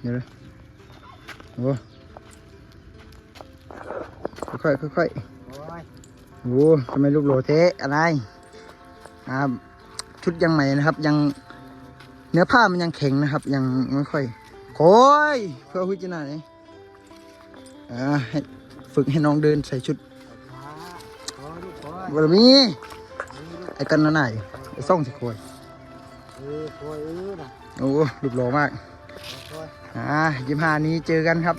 เดี๋ยวนะโอ้ค่อยๆค่อยๆโอ้ยโอ้ทำไมลูกโหลเทะอะไรอ่าชุดยังใหม่นะครับ ยังเนื้อผ้ามันยังแข็งนะครับ ยังไม่ค่อยโอ้ยเพื่อหุ่นจะหน่อยอ่าให้ฝึกให้น้องเดินใส่ชุดขาโอ้ยลูกโอ้ยบารมีนี่ลูกไอ้กันนั่นไหนไอ้ซ่องสิโคยเออโอ้ยเออนะโอ้ลูกโหลมากโอ้ยอ่ายิมหานี้เจอกันครับ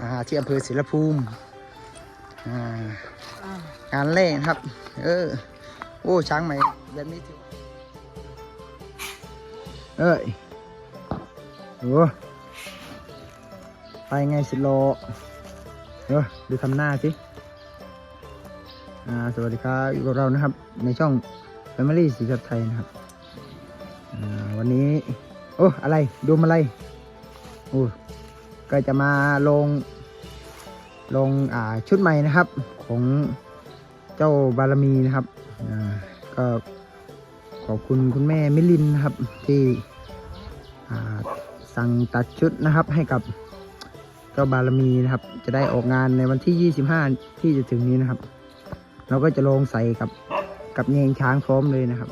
อ่า ที่อำเภอศิลภูมิ อ่างานแรกนครับ เออ โอ้ ช้างใหม่แบบนี้ถือเอ้ยโอ้ไปไงสิโลเออดูทำหน้าสิ อ่า สวัสดีครับอยู่กับเรานะครับ ในช่อง Family สีสับไทยนะครับ อ่า วันนี้ โอ้ อะไร ดูมอะไร อ้ก็จะมาลง ลงอ่าชุดใหม่นะครับ ของเจ้าบารมีนะครับอ่าก็ขอบคุณคุณแม่มิลินนะครับที่สั่งตัดชุดนะครับให้กับเจ้าบารมีนะครับ จะได้ออกงานในวันที่ 25 ที่จะถึงนี้นะครับ เราก็จะลงใส่กับกับเงงช้างพร้อมเลยนะครับ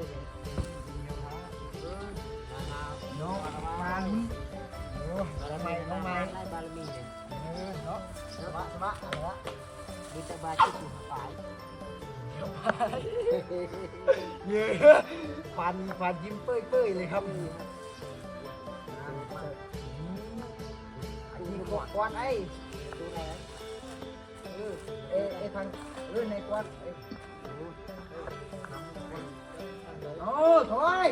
นบาทชุดได้เลยเดี๋ยวนะเออเนาะมาลุ้นโอ้บารมีน้องม้ไล่บารมีเลยเออเนาะสมะสมะอะไรละมีแต่บาชิดอยู่ฝ่ายเย้ฟันฟันยิ้มเป้ยเป้ยเลยครับอันนี้กวาดกวาดไอ้ดูแลเออเอ้ไอ้ทางเออในกวา อ้โอ้ถอย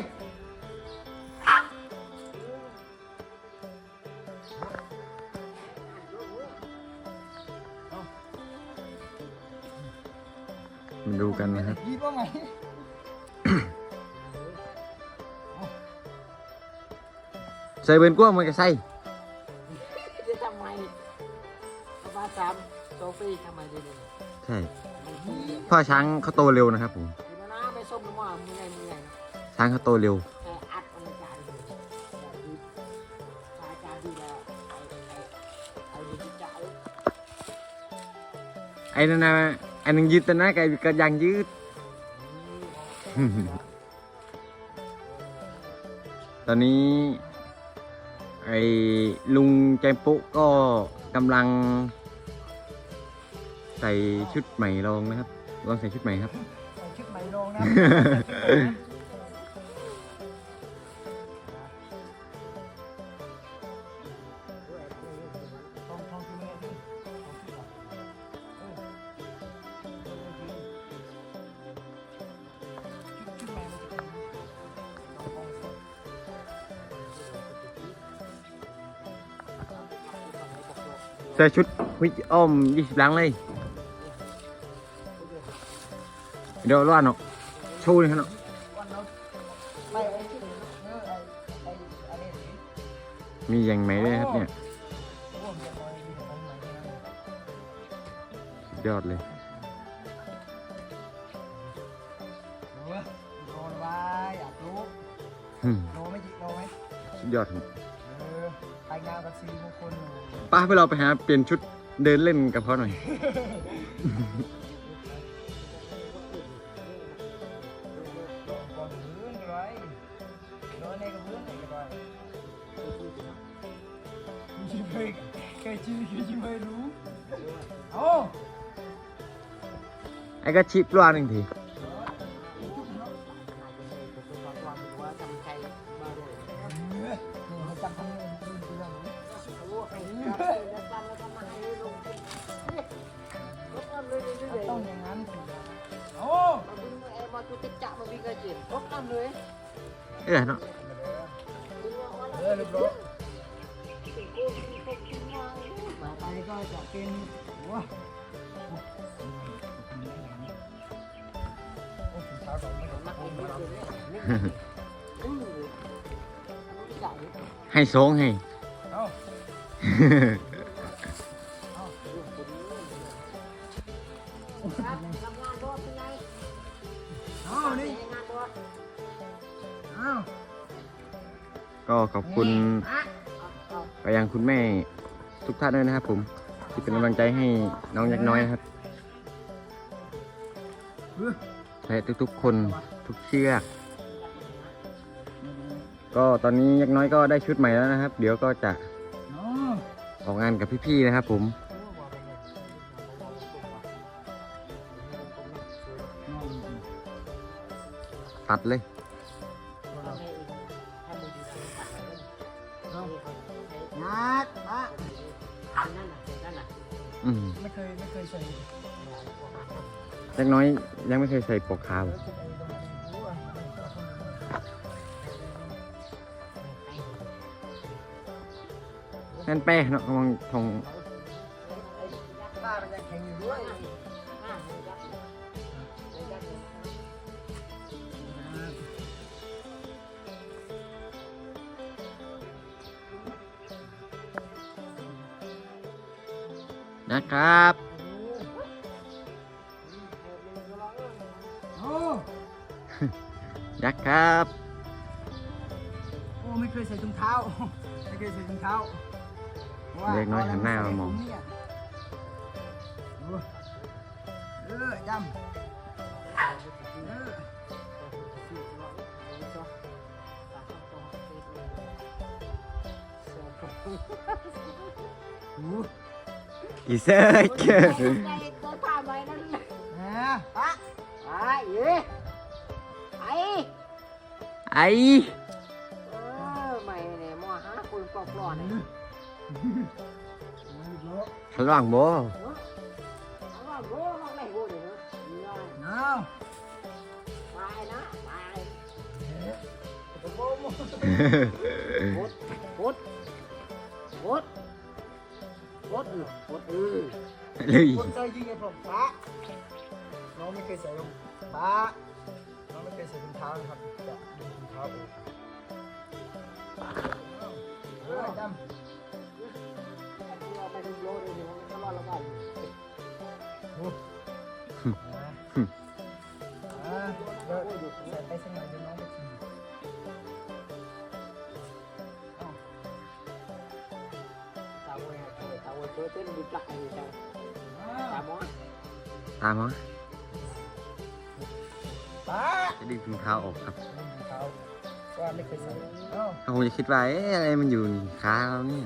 มาดูกันนะครับยิ้มว่าไงใส่เบนกว้างมันก็ใส่จะทำไมประมาณสามสองปีทำไมได้เลยใช่มันทีเดียวพ่อช้างเขาโตเร็วนะครับผม ช้างเขาโตเร็วแต่อัดมันจ่ายเลยดีอาจารย์ดีแล้วไอ้ไอ้ไอ้ดีจ่ายไอ้นั่นนะไอ้นึงยืดแต่หน้าไก่ก็ยังยืด ตอนนี้ ไอ้ลุงแจมปุก็กำลัง ใส่ชุดใหม่ลองนะครับ ลองใส่ชุดใหม่ครับ ใส่ชุดใหม่ลงนะ ใส่ชุดวิจอ้อมยี่สิบลังเลยเดี๋ยวรอดเนาะโชว์เลยครับเนาะวันเราไม่ไอ้ชุดเออไอ้ไอ้อะไรนี่มีอย่างไหนด้วยครับเนี่ยร่วมจะลอยมีของใหม่ด้วยนะสุดยอดเลยรู้ว่าโดนไว้อยากรู้อืมโดนไหมจิโดนไหมสุดยอดครับ อยู่ป้าไปเราไปหาเปลี่ยนชุดเดินเล่นกับเขาหน่อยลงก่อนพื้นไรโดนในกับพื้นไหนกันไปชิไม่เคยชิมเคยชิมไม่รู้โอ้ไอ้ก็ชิปล้วนหนึ่งที ไอ้มาตุก ขอบคุณไปยังคุณแม่ทุกท่านด้วยนะครับ ผมที่เป็นกำลังใจให้น้องยักษ์น้อยนะครับและทุกๆคนทุกเชือกก็ตอนนี้ยักษ์น้อยก็ได้ชุดใหม่แล้วนะครับ เดี๋ยวก็จะออกงานกับพี่ๆนะครับ ผมตัดเลย ยักน้อยยังไม่เคยใส่ปกขาวนั่นแป้เนาะกำลังทองนะครับ ครับ โอ้ไม่เคยใส่ถุงเท้า ไม่เคยใส่ถุงเท้าพราะว่าเล็กน้อยหันหน้ามามองเเนี่ยเออเออจำเออหูอีเซ่เกอร์ตัวผ่าไว้นั่นแหมปะไอ้เอ้ไอ้ ไอเออไม่เนี่ยมอหาคนปลอกปลอนเนี่ยขล่างโบเอาว่าโง่มากไม่โง่เลยเนาะเอาไปนะไปโอ้โหพุดพุดพุดพุดพุดเออเลยคนใจยิงไอ้ผมปะน้องไม่เคยใส่รองปะน้องไม่เคยใส่ถุงเท้านะครับ จะดูถุงเท้าเองเออจำไปดูโลเลยนะมันก็รอดแล้วกันอ่าเดี๋ยวใส่ไปสักหน่อยเดี๋ยวน้องไปฉี่ตาโวยตาโวยตัวเต้นดูจักอยู่จังตามอตามมาป้าจะดึงถุงเท้าออกครับถุงเท้า ว่าไม่เคยใส่เอ้าเขาคงจะคิดว่าเอ๊ะอะไรมันอยู่นี่ขาเราเนี่ย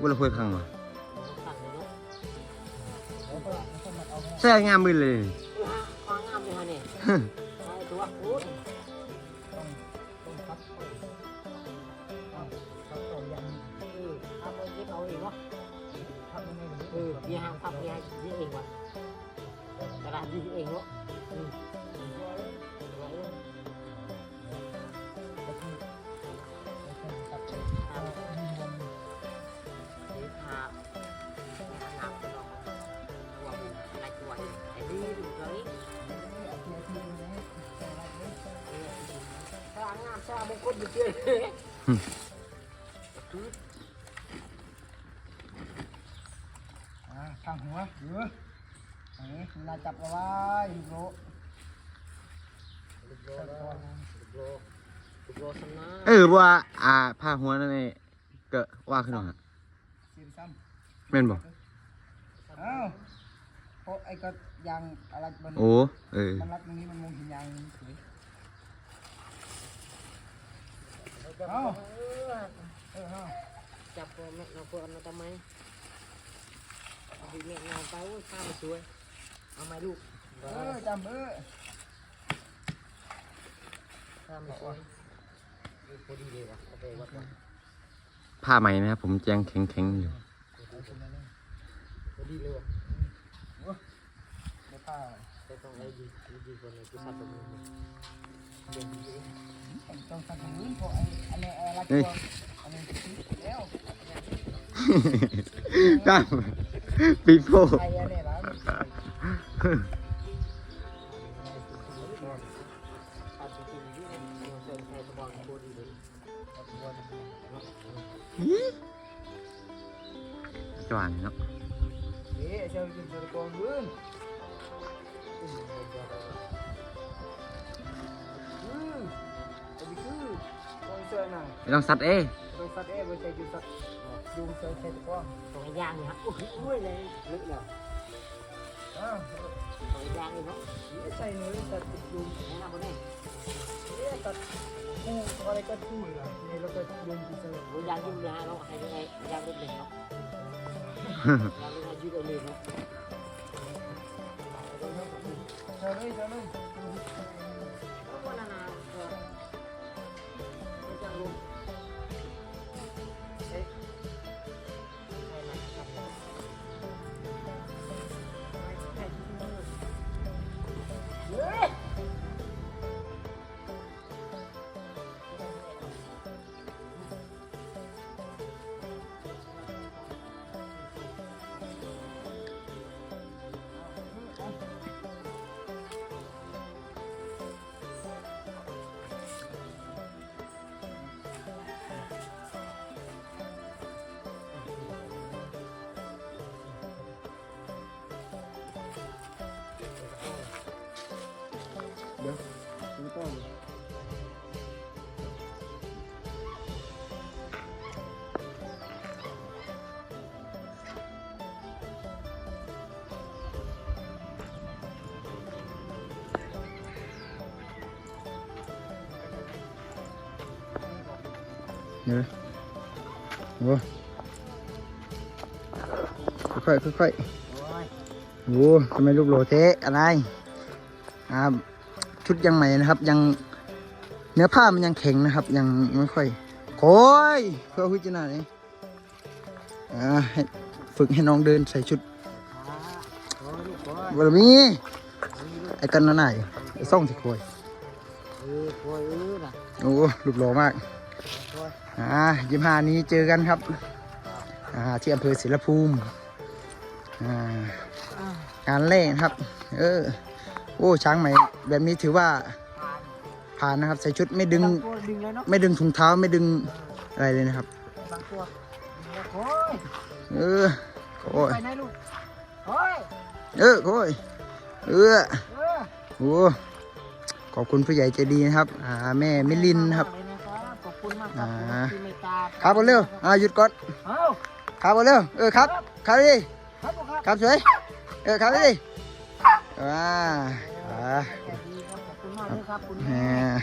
วุ้นละคุยพังวะแล้วก็แล้วก็มาเอาให้เสื้องามมือเลยฟังงามเลยฮะเนี่ย ข้างหัวหรืออันนี้เวลาจับเอาไว้ลูกโลลูกโลลูกโลลูกโลสนะเออว่าอ่าผ้าหัวนั่นเองเกิดว่าขึ้นมาเสียมซ้แม่นบอกำเอ้าเพราะไอ้ก็ยางอะไรมันโอ้เออมันรัดตรงนี้มันมองเห็นยางสวย เอ้าเออเอ้าจับแม่เราเพื่อนเราทำไมดีแม่เราไปว่าข้ามาช่วยเอาไหมลูกเออจำเออข้ามาช่วยพอดีเลยวะโอเควัดก่อนผ้าใหม่นะครับผมยังแข็งๆอยู่พอดีเลยวะเดี๋ยวผ้าแต่ต้องไอ้ดีดีคนเลยกูสัตว์ตัวนี้เดี๋ยวดีเลย ตั้าปีโป้จวนเนาะเอ๊ะเจ้าจะตัวกองเงิ อกองเสื้อน่ะไม่ต้องซัดเอ้ต้องสัตว์เอ๊ะบ่ใจจุดสัตว์ยุงเสื้อแค่ตะกองสองอย่างเนี่ยครับโอ้ยอุ้ยเลยลึกแล้วอ้าวสองอย่างเลยเนาะนี่ใส่เนื้อสัตว์ยุงแนะนำมาแน่เอ๊ะสัตว์คู่อะไรก็คู่เหรอนี่เราก็ยุงที่เสื้อโอ้ยยางยุ่งยางเนาะให้ยังไงยางรถเด็กเนาะ ไม่ต้องเดี๋ยวโอ้ค่อยๆค่ ชุดยังใหม่นะครับ ยังเนื้อผ้ามันยังแข็งนะครับ ยังไม่ค่อยโอ้ยเพื่อพิจารณาเลยอ่าให้ฝึกให้น้องเดินใส่ชุดอ่าโอ้ยลูมีไอ้กันนั่นไหนไอ้ซ่องสิโคยโอ้ยเออน่ะโอ้รูปโหลมากอ่ายิมหานี้เจอกันครับอ่าที่อำเภอศิลภูมิอ่างานแรกครับ เออ โอ้ช้างใหม่ แบบนี้ถือว่าผ่านผ่านนะครับ ใส่ชุดไม่ดึงบางตัวดึงเลยเนาะไม่ดึงถุงเท้าไม่ดึงอะไรเลยนะครับบางตัวดึงแล้วโอ้ยเออโอ้ยไปไหนลูกโอ้ยเออโอ้ยเออเออโอ้ขอบคุณผู้ใหญ่ใจดีนะครับอ่าแม่มิลินนะครับเลยนะครับขอบคุณมากครับอ่าที่เมตตาครับเอาเร็วอ่าหยุดก่อนเอ้าครับเอาเร็วเออครับ ครับดิครับผมครับครับสวยเออครับดิ อ่าอ่าแกดีครับขอบคุณมากเลยครับคุณแหแม่ม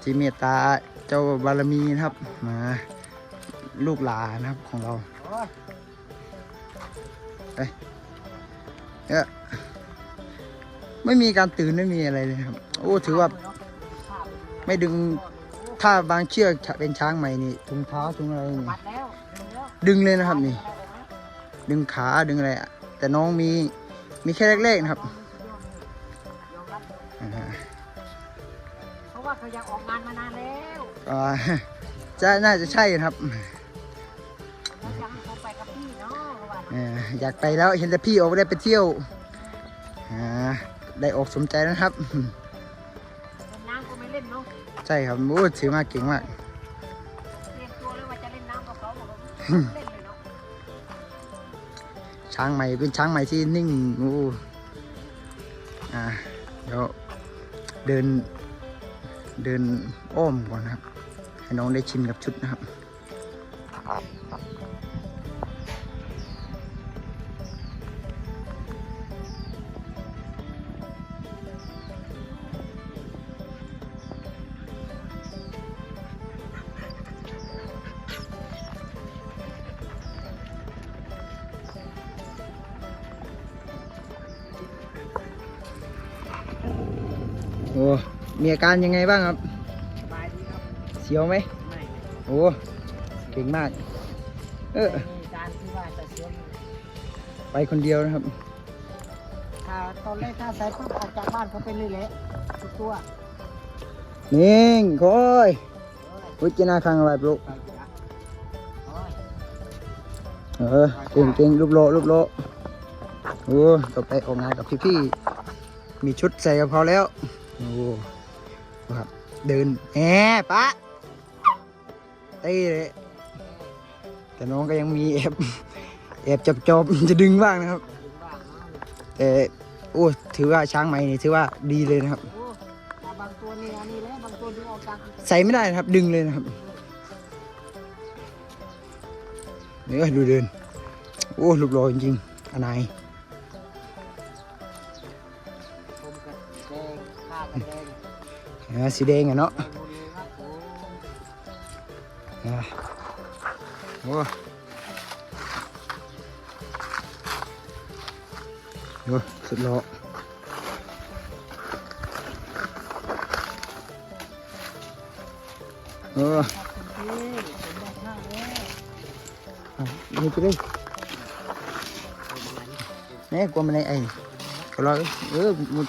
ที่เมตตาเจ้าบารมีนะครับมาลูกหลานนะครับของเราโอ้ยเออไม่มีการตื่นไม่มีอะไรเลยครับ โอ้ถือว่า ไม่ดึงถ้าบางเชือกเป็นช้างใหม่นี่ถุงเท้าถุงอะไรนี่ปัดแล้วดึงแล้วดึงเลยนะครับนี่ ดึงขาดึงอะไรอะแต่น้องมี มีแค่แรกๆนะครับยอมรับอ่าเพราะว่าเขาอยากออกงานมานานแล้วก็จะน่าจะใช่นะครับแล้วอยากให้เขาไปกับพี่เนาะระหว่างเอ่ออยากไปแล้วเห็นแต่พี่ออกได้ไปเที่ยวอ่าได้ออกสมใจแล้วนะครับเล่นน้ำก็ไม่เล่นเนาะใช่ครับโอ้ถือมากเก่งมาก เตรียมตัวเลยว่าจะเล่นน้ำกับเขาบอกว่า ช้างใหม่เป็นช้างใหม่ที่นิ่งโอ้อ่าเดี๋ยวเดินเดินอ้อมก่อนนะครับ ให้น้องได้ชินกับชุดนะครับ มีอาการยังไงบ้างครับ สบายดีครับ เสียวไหมไม่โอ้เก่งมาก เออไม่มีการที่ว่าจะเสียไปคนเดียวนะครับ ถ้าตอนแรกถ้าใส่ปุ๊บออกจากบ้านเขาเป็นเลยแหละทุกตัวนิ่งคอยเอ้ยวิจารณาคังอะไรปลุกไปจ้ะโอ้ยเออเก่งเก่งรูปโลรูปโลโอ้ต่อไปออกงานกับพี่ๆมีชุดใส่กับเขาแล้วโอ้ ครับ เดินแหมปะเต้เลยแต่น้องก็ยังมีแอบแอบจับจอบจะดึงบ้างนะครับแต่โอ้ถือว่าช้างไหมนี่ถือว่าดีเลยนะครับบางตัวนี่อันนี้แหละบางตัวดึงออกจากใส่ไม่ได้นะครับ ดึงเลยนะครับเนื้อดูเดิน โอ้รูปหล่อจริงๆอันไหน นะสีแดงอะเนาะเลยครับผมอะโอ้ดูสุดหล่อเออคุณพี่ผมได้เนี่ยกลัวมันในไอ้ก็รอเออหมด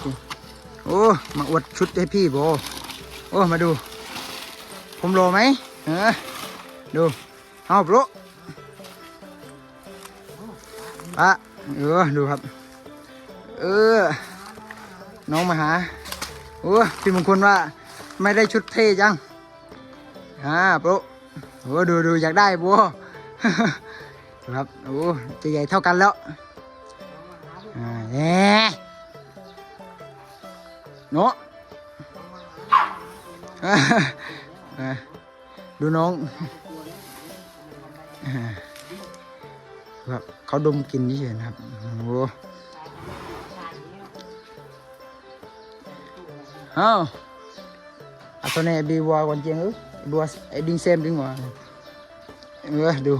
โอ้ มาอวดชุดให้พี่โบ โอ้มาดู ผมรอไหมเออดูเอาโปรปะเออดูครับ เออ น้องมาหาโอ้พี่มงคลว่า ไม่ได้ชุดเท่จังอ่าโปรโอ้ดูดูอยากได้โบครับโอ้จะใหญ่เท่ากันแล้วอ่าแหน่เนาะอ่า ดูน้องครับเขาดมกินนี่เฉยครับโอ้เอ้าอัตโนบีวัววันเจียงเออบัวไอ้ดิ้งเซมดิ้งวัวเออดู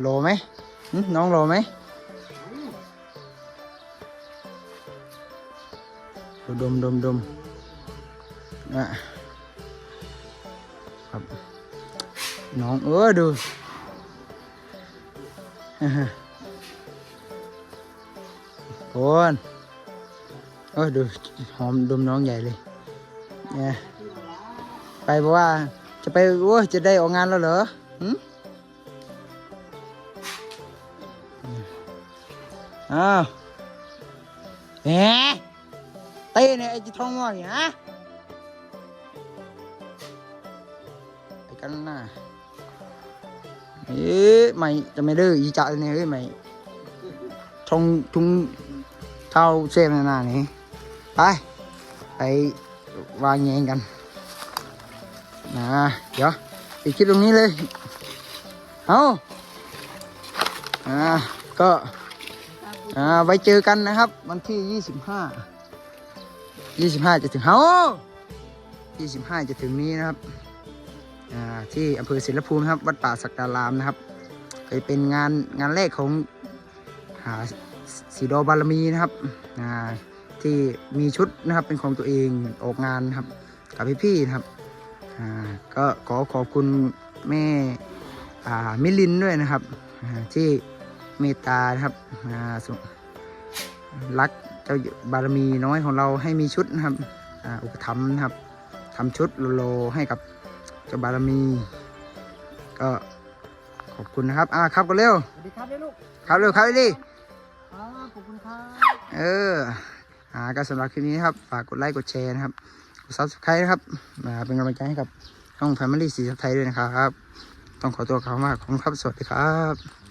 โลไหมน้องโลไหมดมดมดม อะครับ น้องเออดูคนเออดูหอมดมน้องใหญ่เลยเนี่ยไปบอกว่าจะไปโอ้จะได้ออกงานแล้วเหรอหืมอ้าวแหมเต้เนี่ยไอ้จิทองมอนี่ฮะ กันนะเอ๊ะ mày จะไม่ดื้ออีจ่าเนี่ยเฮ้ย mày ทงทุงเท่าเซฟนานานี่ไปไปวางแยงกันนะเดี๋ยวปิดคลิปตรงนี้เลยเอาอ่าก็อ่าไว้เจอกันนะครับ วันที่ยี่สิบห้ายี่สิบห้าจะถึงเฮายี่สิบห้าจะถึงนี้นะครับ ที่อำเภอศิลภูมิครับ วัดป่าสักดารามนะครับไปเป็นงานงานแรกของหาสีดอบารมีนะครับที่มีชุดนะครับเป็นของตัวเองออกงานนะครับกับพี่ๆนะครับก็ขอขอบคุณแม่มิลินด้วยนะครับที่เมตตานะครับรักเจ้าบารมีน้อยของเราให้มีชุดนะครับอุปถัมภ์นะครับทำชุดโลโลให้กับ เจ้าบารมี ก็ขอบคุณนะครับอ่าครับกันเร็วสวัสดีครับเด้อลูกครับเร็วครับดิครับขอบคุณครับเอออ่าก็สำหรับคลิปนี้นะครับฝากกดไลค์กดแชร์นะครับกดซับสไครต์นะครับอ่าเป็นกำลังใจให้กับช่อง Family สีสับไทยด้วยนะครับ ต้องขอตัวเขามากขอบคุณครับสวัสดีครับ